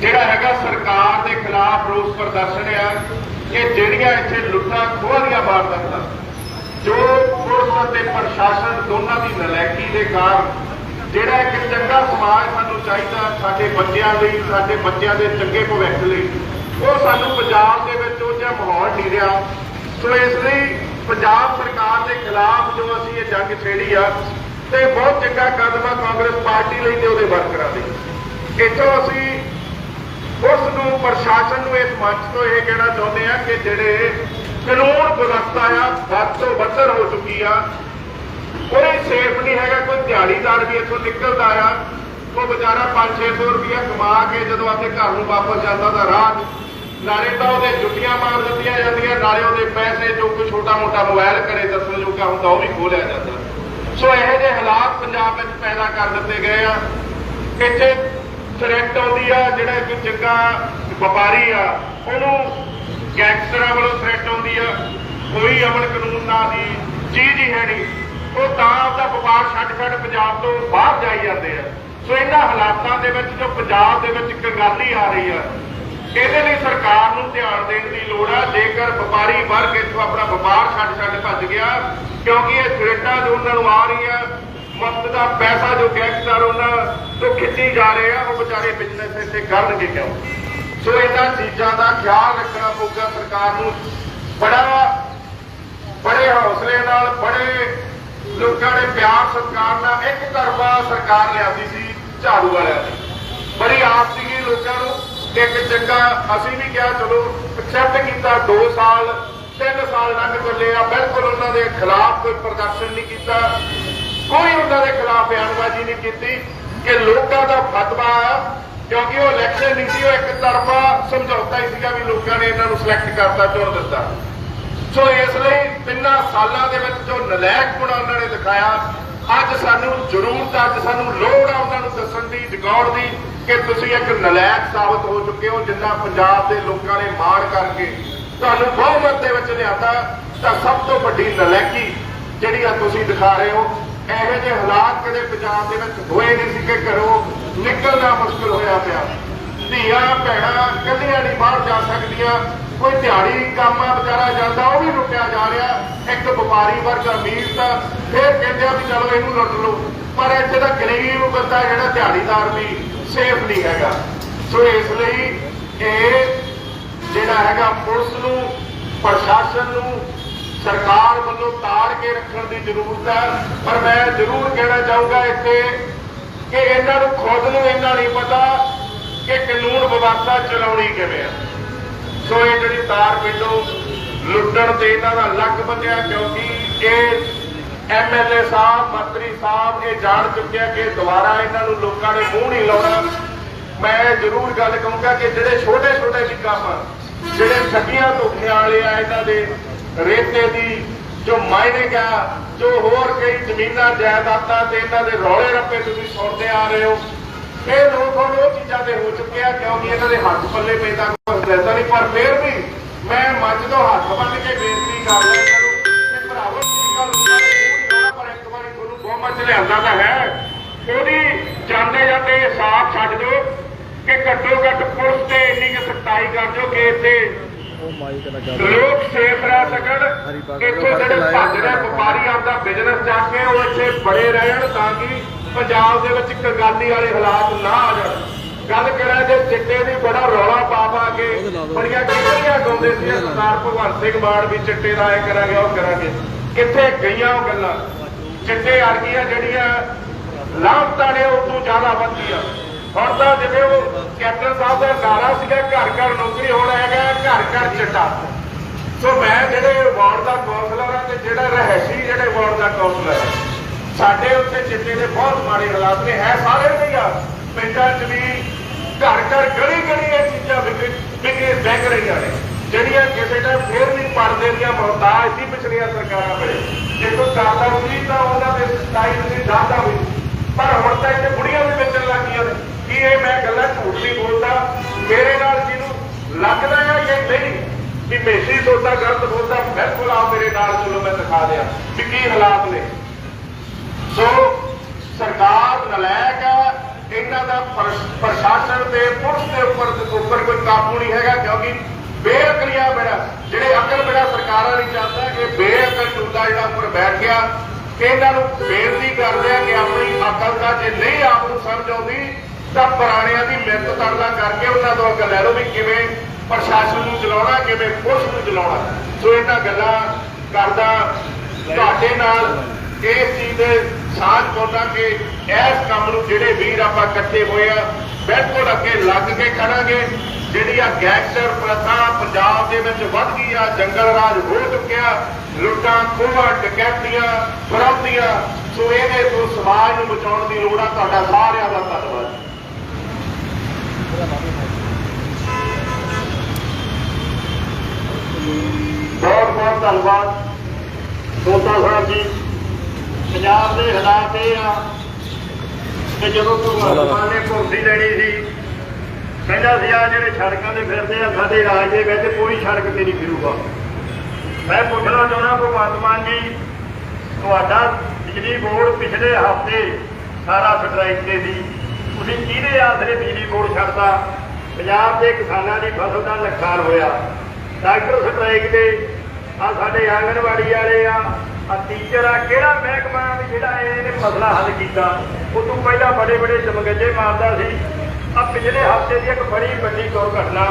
ਜਿਹੜਾ ਹੈਗਾ ਸਰਕਾਰ ਦੇ ਖਿਲਾਫ ਰੋਸ ਪ੍ਰਦਰਸ਼ਨ ਆ ਕਿ ਜਿਹੜੀਆਂ ਇੱਥੇ ਲੁੱਟਾਂ ਖੋਹਾਂ ਦੀਆਂ ਵਾਰਦਾਤਾਂ, ਜੋ ਪੁਲਿਸ ਅਤੇ ਪ੍ਰਸ਼ਾਸਨ ਦੋਨਾਂ ਦੀ ਨਲਾਇਕੀ ਦੇ ਕਾਰਨ ਜਿਹੜਾ ਇੱਕ ਚੰਗਾ ਸਮਾਜ ਸਾਨੂੰ ਚਾਹੀਦਾ ਸਾਡੇ ਬੱਚਿਆਂ ਲਈ, ਸਾਡੇ ਬੱਚਿਆਂ ਦੇ ਚੰਗੇ ਭਵਿੱਖ ਲਈ, ਉਹ ਸਾਨੂੰ ਪੰਜਾਬ ਦੇ ਵਿੱਚ ਉਹ ਜਿਹਾ ਮਾਹੌਲ ਨਹੀਂ ਰਿਹਾ। ਸੋ ਇਸ ਲਈ ਪੰਜਾਬ ਸਰਕਾਰ ਦੇ ਖਿਲਾਫ ਜੋ ਅਸੀਂ ਇਹ ਜੰਗ ਛੇੜੀ ਆ, ਤੇ ਬਹੁਤ ਚੰਗਾ ਕਦਮ ਆ ਕਾਂਗਰਸ ਪਾਰਟੀ ਲਈ ਤੇ ਉਹਦੇ ਵਰਕਰਾਂ ਲਈ। ਇੱਥੋਂ ਅਸੀਂ ਉਸ ਨੂੰ ਪ੍ਰਸ਼ਾਸਨ ਨੂੰ ਇਸ ਮੰਚ ਤੋਂ ਇਹ ਕਹਿਣਾ ਚਾਹੁੰਦੇ ਆ ਕਿ ਜਿਹੜੇ ਕਾਨੂੰਨ ਵਿਵਸਥਾ ਆ ਵੱਧ ਤੋਂ ਬੱਤਰ ਹੋ ਚੁੱਕੀ ਆ, ਕੋਈ ਸੇਫ ਨਹੀਂ ਹੈਗਾ, ਕੋਈ ਦਿਹਾੜੀਦਾਰ ਵੀ ਇੱਥੋਂ ਨਿਕਲਦਾ ਆ, ਉਹ ਵਿਚਾਰਾ 5-600 ਰੁਪਇਆ ਕਮਾ ਕੇ ਜਦੋਂ ਆਪਣੇ ਘਰ ਨੂੰ ਵਾਪਸ ਜਾਂਦਾ ਤਾਂ ਰਾਹ ਨਾਲੇ ਤਾਂ ਉਹਦੇ ਜੁੱਟੀਆਂ ਮਾਰ ਦਿੱਤੀਆਂ ਜਾਂਦੀਆਂ, ਨਾਲੇ ਉਹਦੇ ਪੈਸੇ ਜੋ ਕੋਈ ਛੋਟਾ ਮੋਟਾ ਮੋਬਾਈਲ ਘਰੇ ਦੱਸਣ ਜੋਗਾ ਹੁੰਦਾ, ਉਹ ਵੀ ਖੋਲਿਆ ਜਾਂਦਾ। ਸੋ ਇਹੋ ਜਿਹੇ ਹਾਲਾਤ ਪੰਜਾਬ ਵਿੱਚ ਪੈਦਾ ਕਰ ਦਿੱਤੇ ਗਏ ਆ। ਇੱਥੇ ਥ੍ਰੈਟ ਆਉਂਦੀ ਆ, ਜਿਹੜਾ ਇੱਕ ਚੰਗਾ ਵਪਾਰੀ ਆ, ਉਹਨੂੰ ਗੈਂਗਸਟਰਾਂ ਵੱਲੋਂ ਥ੍ਰੈਟ ਆਉਂਦੀ ਆ। ਕੋਈ ਅਮਨ ਕਾਨੂੰਨ ਨਾਂ ਦੀ ਚੀਜ਼ ਹੀ ਹੈ ਨਹੀਂ। ਉਹ ਤਾਂ ਆਪਦਾ ਵਪਾਰ ਛੱਡ ਛੱਡ ਪੰਜਾਬ ਤੋਂ ਬਾਹਰ ਜਾਈ ਜਾਂਦੇ ਆ। ਸੋ ਇਹਨਾਂ ਹਾਲਾਤਾਂ ਦੇ ਵਿੱਚ ਜੋ ਪੰਜਾਬ ਦੇ ਵਿੱਚ ਕੰਗਾਲੀ ਆ ਰਹੀ ਆ, ਇਹਦੇ ਲਈ ਸਰਕਾਰ ਨੂੰ ਧਿਆਨ ਦੇਣ ਦੀ ਲੋੜ ਆ। ਜੇਕਰ ਵਪਾਰੀ ਵਰਗ ਇੱਥੋਂ ਆਪਣਾ ਵਪਾਰ ਛੱਡ ਛੱਡ ਭੱਜ ਗਿਆ, ਕਿਉਂਕਿ ਇਹ ਥ੍ਰੈਟਾਂ ਜੋ ਉਹਨਾਂ ਨੂੰ ਆ ਰਹੀਆਂ ਵਕਤ ਦਾ ਪੈਸਾ ਜੋ ਗੈਂਗਸਟਰ ਉਹਨਾਂ ਤੋਂ ਖਿੱਚੀ ਜਾ ਰਹੇ ਆ, ਉਹ ਵਿਚਾਰੇ ਬਿਜ਼ਨਸ ਇੱਥੇ ਕਰਨਗੇ ਕਿਉਂ? ਸੋ ਇਹਨਾਂ ਚੀਜ਼ਾਂ ਦਾ ਖਿਆਲ ਰੱਖਣਾ ਪਊਗਾ ਸਰਕਾਰ ਨੂੰ। ਬੜਾ ਬੜੇ ਹੌਸਲੇ ਨਾਲ, ਬੜੇ ਲੋਕਾਂ ਦੇ ਪਿਆਰ ਸਤਿਕਾਰ ਨਾਲ ਇੱਕ ਤਰਫਾ ਸਰਕਾਰ ਲਿਆਂਦੀ ਸੀ, ਝਾੜੂ ਵਾਲਿਆਂ ਦੀ ਬੜੀ ਆਸ ਸੀਗੀ ਲੋਕਾਂ ਨੂੰ ਇੱਕ ਚੰਗਾ, ਅਸੀਂ ਵੀ ਕਿਹਾ, ਚਲੋ ਐਕਸੈਪਟ ਕੀਤਾ 2 ਸਾਲ 3 ਸਾਲ ਲੰਘ ਚੱਲੇ ਆ, ਬਿਲਕੁਲ ਉਹਨਾਂ ਦੇ ਖਿਲਾਫ ਕੋਈ ਪ੍ਰਦਰਸ਼ਨ ਨਹੀਂ ਕੀਤਾ। ਕੋਈ ਉਹਨਾਂ ਦੇ ਖਿਲਾਫ ਬਿਆਨਬਾਜ਼ੀ ਨਹੀਂ ਕੀਤੀ ਕਿ ਲੋਕਾਂ ਦਾ ਫਤਵਾ ਆ? ਕਿਉਂਕਿ ਉਹ ਇਲੈਕਸ਼ਨ ਨਹੀਂ ਸੀ, ਉਹ ਇੱਕ ਤਰਫਾ ਸਮਝੌਤਾ ਹੀ ਸੀਗਾ ਵੀ ਲੋਕਾਂ ਨੇ ਇਹਨਾਂ ਨੂੰ ਸਿਲੈਕਟ ਕਰਤਾ, ਚੁਣ ਦਿੱਤਾ। ਸੋ ਇਸ ਲਈ ਤਿੰਨਾਂ ਸਾਲਾਂ ਦੇ ਵਿੱਚ ਜੋ ਨਲਾਇਕ ਗੁਣਾ ਉਹਨਾਂ ਨੇ ਦਿਖਾਇਆ, ਅੱਜ ਸਾਨੂੰ ਜ਼ਰੂਰਤ ਅੱਜ ਸਾਨੂੰ ਲੋੜ ਆ ਉਹਨਾਂ ਨੂੰ ਦੱਸਣ ਦੀ, ਜਗਾਉਣ ਦੀ ਕਿ ਤੁਸੀਂ ਇੱਕ ਨਲਾਇਕ ਸਾਬਤ ਹੋ ਚੁੱਕੇ ਹੋ, ਜਿੰਨਾ ਪੰਜਾਬ ਦੇ ਲੋਕਾਂ ਨੇ ਮਾਣ ਕਰਕੇ ਤੁਹਾਨੂੰ ਬਹੁਮਤ ਦੇ ਵਿੱਚ ਲਿਆਂਦਾ, ਤਾਂ ਸਭ ਤੋਂ ਵੱਡੀ ਨਲਾਇਕੀ ਜਿਹੜੀ ਆ ਤੁਸੀਂ ਦਿਖਾ ਰਹੇ ਹੋ ਇਹੋ ਜਿਹੇ ਹਾਲਾਤ ਕਦੇ ਪੰਜਾਬ ਦੇ ਵਿੱਚ ਹੋਏ ਨਹੀਂ ਸੀ ਕਿ ਘਰੋਂ ਨਿਕਲਣਾ ਮੁਸ਼ਕਲ ਹੋਇਆ ਪਿਆ। ਧੀਆਂ, ਭੈਣਾਂ ਕੱਲੀਆਂ ਨਹੀਂ ਬਾਹਰ ਜਾ ਸਕਦੀਆਂ। ਕੋਈ ਦਿਹਾੜੀ ਕੰਮ ਵਿਚਾਰਾ ਜਾਂਦਾ, ਉਹ ਵੀ ਲੁੱਟਿਆ ਜਾ ਰਿਹਾ। ਇੱਕ ਵਪਾਰੀ ਵਰਗ ਅਮੀਰ ਤਾਂ ਫਿਰ ਕਹਿੰਦੇ ਆ ਵੀ ਚਲੋ ਇਹਨੂੰ ਲੁੱਟ ਲਓ। ਪਰ ਇੱਥੇ ਦਾ ਗਰੀਬ ਬੰਦਾ ਜਿਹੜਾ ਦਿਹਾੜੀਦਾਰ ਵੀ ਸੇਫ ਨਹੀਂ ਹੈਗਾ। ਸੋ ਇਸ ਲਈ ਇਹ ਜਿਹੜਾ ਹੈਗਾ ਪੁਲਿਸ ਨੂੰ, ਪ੍ਰਸ਼ਾਸਨ ਨੂੰ ਸਰਕਾਰ ਵੱਲੋਂ ਤਾੜ ਕੇ ਰੱਖਣ ਦੀ ਜ਼ਰੂਰਤ ਹੈ, ਪਰ ਮੈਂ ਜ਼ਰੂਰ ਕਹਿਣਾ ਚਾਹੂੰਗਾ ਇੱਥੇ ਕਿ ਇਹਨਾਂ ਨੂੰ ਖੁਦ ਨੂੰ ਇੰਨਾ ਨਹੀਂ ਪਤਾ ਕਿ ਕਾਨੂੰਨ ਵਿਵਸਥਾ ਚਲਾਉਣੀ ਕਿਵੇਂ ਹੈ ਸੋ ਇਹ ਜਿਹੜੀ ਤਾਰ ਪਿੰਡੋਂ ਲੁੱਟਣ ਤੇ ਇਹਨਾਂ ਦਾ ਲੱਕ ਬੰਨਿਆ, ਕਿਉਂਕਿ ਇਹ ਐਮਐਲਏ ਸਾਹਿਬ, ਮੰਤਰੀ ਸਾਹਿਬ ਇਹ ਜਾਣ ਚੁੱਕਿਆ ਕਿ ਦੁਬਾਰਾ ਇਹਨਾਂ ਨੂੰ ਲੋਕਾਂ ਨੇ ਮੂੰਹ ਨਹੀਂ ਲਾਉਣਾ। ਮੈਂ ਜ਼ਰੂਰ ਗੱਲ ਕਹੂੰਗਾ ਕਿ ਜਿਹੜੇ ਛੋਟੇ ਛੋਟੇ ਵੀ ਕੰਮ ਜਿਹੜੇ ਠੱਗੀਆਂ ਧੋਖਿਆਂ ਵਾਲੇ ਆ ਇਹਨਾਂ ਦੇ ਰੇਤੇ ਦੀ ਜੋ ਮਾਇਨੇ ਗਾ ਜੋ ਹੋਰ ਕਈ ਜ਼ਮੀਨਾਂ ਜਾਇਦਾਦਾਂ ਤੇ ਇਹਨਾਂ ਦੇ ਰੌਲੇ ਰੱਪੇ ਤੁਸੀਂ ਸੁਣਦੇ ਆ ਰਹੇ ਹੋ। ਇਹ ਲੋਕ ਹੁਣ ਉਹ ਚੀਜ਼ਾਂ ਤੇ ਹੋ ਚੁੱਕੇ ਆ, ਕਿਉਂਕਿ ਇਹਨਾਂ ਦੇ ਹੱਥ ਪੱਲੇ ਪੈਂਦਾ ਕੁਝ ਰਹਿੰਦਾ ਨਹੀਂ। ਪਰ ਫਿਰ ਵੀ ਮੈਂ ਮੰਚ ਤੋਂ ਹੱਥ ਬੰਨ ਕੇ ਬੇਨਤੀ ਕਰ ਰਿਹਾ ਇਹਨਾਂ ਨੂੰ ਕਿ ਭਰਾਵੋ, ਤੁਸੀਂ ਗੱਲ ਉਹਨਾਂ ਦੇ ਪਰ ਇੱਕ ਵਾਰੀ ਤੁਹਾਨੂੰ ਬਹੁਮਤ ਚ ਲਿਆਂਦਾ ਤਾਂ ਹੈ। ਉਹਦੀ ਜਾਂਦੇ ਜਾਂਦੇ ਸਾਥ ਛੱਡ ਦਿਓ ਕਿ ਘੱਟੋ ਘੱਟ ਪੁਲਿਸ ਤੇ ਇੰਨੀ ਕਿ ਸਖਤਾਈ ਕਰ ਦਿਓ ਕਿ ਇੱਥੇ ਉਹ ਮਾਈਕ ਲੱਗਾ ਲੋਕ ਸੇਫ ਰਹਿ ਸਕਣ। ਇੱਥੋਂ ਜਿਹੜੇ ਭੱਜ ਰਹੇ ਵਪਾਰੀ ਆਪਦਾ ਬਿਜ਼ਨਸ ਚੱਕ ਕੇ ਉਹ ਇੱਥੇ ਬੜੇ ਰਹਿਣ ਤਾਂ ਕਿ ਪੰਜਾਬ ਦੇ ਵਿੱਚ ਕੰਗਾਲੀ ਵਾਲੇ ਹਾਲਾਤ ਨਾ ਆ ਜਾਣ। ਗੱਲ ਕਰਾਂ ਜੇ ਚਿੱਟੇ ਦੀ ਬੜਾ ਰੌਲਾ ਪਾ ਪਾ ਕੇ ਬੜੀਆਂ ਕਿਹੜੀਆਂ ਗਾਉਂਦੇ ਸੀ ਸਰਦਾਰ ਭਗਵੰਤ ਸਿੰਘ ਮਾਨ ਵੀ ਚਿੱਟੇ ਦਾ ਇਹ ਕਰਾਂਗੇ ਉਹ ਕਰਾਂਗੇ। ਕਿੱਥੇ ਗਈਆਂ ਉਹ ਗੱਲਾਂ? ਚਿੱਟੇ ਵਰਗੀਆਂ ਜਿਹੜੀਆਂ ਲਾਭਤਾਂ ਨੇ ਉਹ ਤੋਂ ਜ਼ਿਆਦਾ ਵੱਧੀਆਂ ਹੁਣ ਤਾਂ ਜਿਵੇਂ ਉਹ ਕੈਪਟਨ ਸਾਹਿਬ ਦਾ ਨਾਰਾ ਸੀਗਾ ਘਰ ਘਰ ਨੌਕਰੀ ਹੁਣ ਹੈਗਾ ਘਰ ਘਰ ਚਿੱਟਾ ਸੋ ਮੈਂ ਜਿਹੜੇ ਵਾਰਡ ਦਾ ਕਾਉਂਸਲਰ ਆ ਤੇ ਜਿਹੜਾ ਰਹਿਸ਼ੀ ਜਿਹੜੇ ਵਾਰਡ ਦਾ ਕਾਉਂਸਲਰ ਸਾਡੇ ਉੱਤੇ ਚਿੱਟੇ ਦੇ ਬਹੁਤ ਮਾੜੇ ਹਾਲਾਤ ਨੇ, ਹੈ ਸਾਰੇ ਨਹੀਂ ਆ। ਪਿੰਡਾਂ 'ਚ ਵੀ ਘਰ ਘਰ ਗਲੀ ਗਲੀ ਇਹ ਚੀਜ਼ਾਂ ਵਿਕੇ ਵਿਕੇ ਰਹੀਆਂ ਨੇ। ਜਿਹੜੀਆਂ ਕਿਸੇ ਟਾਈਮ ਫੇਰ ਵੀ ਪਰਦੇ ਦੀਆਂ ਮਹਤਾਜ ਸੀ ਪਿਛਲੀਆਂ ਸਰਕਾਰਾਂ ਵੇਲੇ। ਜੇ ਕੋਈ ਕਰਦਾ ਸੀ ਤਾਂ ਉਹਨਾਂ ਦੇ ਸਟਾਈਲ ਦੀ ਦਾਦਾ ਹੋਈ ਪਰ ਹੁਣ ਤਾਂ ਇੱਥੇ ਬੁੜੀਆਂ ਵੀ ਵੇਚਣ ਲੱਗੀਆਂ ਨੇ। ਕਿ ਇਹ ਮੈਂ ਗੱਲਾਂ ਝੂਠ ਨਹੀਂ ਬੋਲਦਾ? ਮੇਰੇ ਨਾਲ ਜਿਹਨੂੰ ਲੱਗਦਾ ਹੈ ਇਹ ਨਹੀਂ? ਕਿ ਮੇਸੀ ਸੋਚਦਾ ਗਲਤ ਬੋਲਦਾ ਬਿਲਕੁਲ ਆ ਮੇਰੇ ਨਾਲ, ਚਲੋ ਮੈਂ ਦਿਖਾ ਦਿਆਂ ਕਿ ਕੀ ਹਾਲਾਤ ਨੇ। ਸੋ ਸਰਕਾਰ ਨਲਾਇਕ ਹੈ ਇਹਨਾਂ ਦਾ ਪ੍ਰਸ਼ਾਸਨ ਤੇ ਪੁਲਿਸ ਦੇ ਉੱਪਰ ਉੱਪਰ ਕੋਈ ਕਾਬੂ ਨਹੀਂ ਹੈਗਾ, ਕਿਉਂਕਿ ਬੇਅਕਲੀਆਂ ਬਿਨਾ ਜਿਹੜੇ ਅਕਲ ਬਿਨਾ ਸਰਕਾਰਾਂ ਨਹੀਂ ਚਾਹੁੰਦਾ ਕਿ ਬੇਅਕਲ ਟੁੱਟਾ ਜਿਹੜਾ ਉੱਪਰ ਬੈਠ ਗਿਆ, ਕਿ ਇਹਨਾਂ ਨੂੰ ਬੇਨਤੀ ਕਰਦੇ ਆ ਕਿ ਆਪਣੀ ਅਕਲ ਦਾ ਜੇ ਨਹੀਂ ਆਪ ਨੂੰ ਸਮਝ ਆਉਂਦੀ ਤਾਂ ਪੁਰਾਣਿਆਂ ਦੀ ਮਿਹਨਤ ਤਰਲਾ ਕਰਕੇ ਉਹਨਾਂ ਤੋਂ ਅਕਲ ਲੈ ਲਓ ਵੀ ਕਿਵੇਂ ਪ੍ਰਸ਼ਾਸਨ ਨੂੰ ਚਲਾਉਣਾ ਕਿਵੇਂ ਪੁਲਿਸ ਨੂੰ ਚਲਾਉਣਾ ਸੋ ਇਹਨਾਂ ਗੱਲਾਂ ਕਰਦਾ ਤੁਹਾਡੇ ਨਾਲ। ਇਸ ਚੀਜ਼ ਦੇ ਸਾਥ ਪਾਉਂਦਾ ਕਿ ਇਸ ਕੰਮ ਨੂੰ ਜਿਹੜੇ ਵੀਰ ਆਪਾਂ ਇਕੱਠੇ ਹੋਏ ਆ, ਬਿਲਕੁਲ ਅੱਗੇ ਲੱਗ ਕੇ ਖੜਾਂਗੇ। ਜਿਹੜੀ ਆ ਗੈਂਗਸਟਰ ਪ੍ਰਥਾ ਪੰਜਾਬ ਦੇ ਵਿੱਚ ਵੱਧ ਗਈ ਆ ਜੰਗਲ ਰਾਜ ਹੋ ਚੁੱਕਿਆ, ਲੁੱਟਾਂ, ਖੋਹਾਂ, ਡਕੈਤੀਆਂ ਫਰੌਤੀਆਂ ਸੋ ਇਹਦੇ ਤੋਂ ਸਮਾਜ ਨੂੰ ਬਚਾਉਣ ਦੀ ਲੋੜ ਆ। ਤੁਹਾਡਾ ਸਾਰਿਆਂ ਦਾ ਧੰਨਵਾਦ। ਬਹੁਤ ਬਹੁਤ ਧੰਨਵਾਦ। ਦੋਸਤੋ ਸਾਹਿਬ ਜੀ, ਪੰਜਾਬ ਦੇ ਹਾਲਾਤ ਇਹ ਆ ਕਿ ਜਦੋਂ ਭਗਵੰਤ ਮਾਨ ਨੇ ਕੁਰਸੀ ਲੈਣੀ ਸੀ, ਕਹਿੰਦਾ ਸੀ ਆ ਜਿਹੜੇ ਸੜਕਾਂ ਤੇ ਫਿਰਦੇ ਆ, ਸਾਡੇ ਰਾਜ ਦੇ ਵਿੱਚ ਕੋਈ ਸੜਕ ਤੇ ਨਹੀਂ ਫਿਰੂਗਾ। ਮੈਂ ਪੁੱਛਣਾ ਚਾਹੁੰਦਾ, ਭਗਵੰਤ ਮਾਨ ਜੀ, ਤੁਹਾਡਾ ਬਿਜਲੀ ਬੋਰਡ ਪਿਛਲੇ ਹਫ਼ਤੇ ਸਾਰਾ ਸਟ੍ਰਾਈਕ ਤੇ ਸੀ। ਤੁਸੀਂ ਕਿਹਦੇ ਆਸਰੇ ਬਿਜਲੀ ਬੋਰਡ ਛੱਡਦਾ ਪੰਜਾਬ ਦੇ ਕਿਸਾਨਾਂ ਦੀ ਫਸਲ ਦਾ ਨੁਕਸਾਨ ਹੋਇਆ। ਡਾਕਟਰ ਸਟ੍ਰਾਈਕ ਤੇ ਆ ਸਾਡੇ ਆਂਗਣਵਾੜੀ ਵਾਲੇ ਆ ਆ ਟੀਚਰ ਆ, ਕਿਹੜਾ ਮਹਿਕਮਾ ਵੀ ਜਿਹੜਾ ਇਹਨੇ ਮਸਲਾ ਹੱਲ ਕੀਤਾ? ਉਹ ਤੋਂ ਪਹਿਲਾਂ ਬੜੇ ਬੜੇ ਚਮਗੱਜੇ ਮਾਰਦਾ ਸੀ। ਆ ਪਿਛਲੇ ਹਫ਼ਤੇ ਦੀ ਇੱਕ ਬੜੀ ਵੱਡੀ ਦੁਰਘਟਨਾ।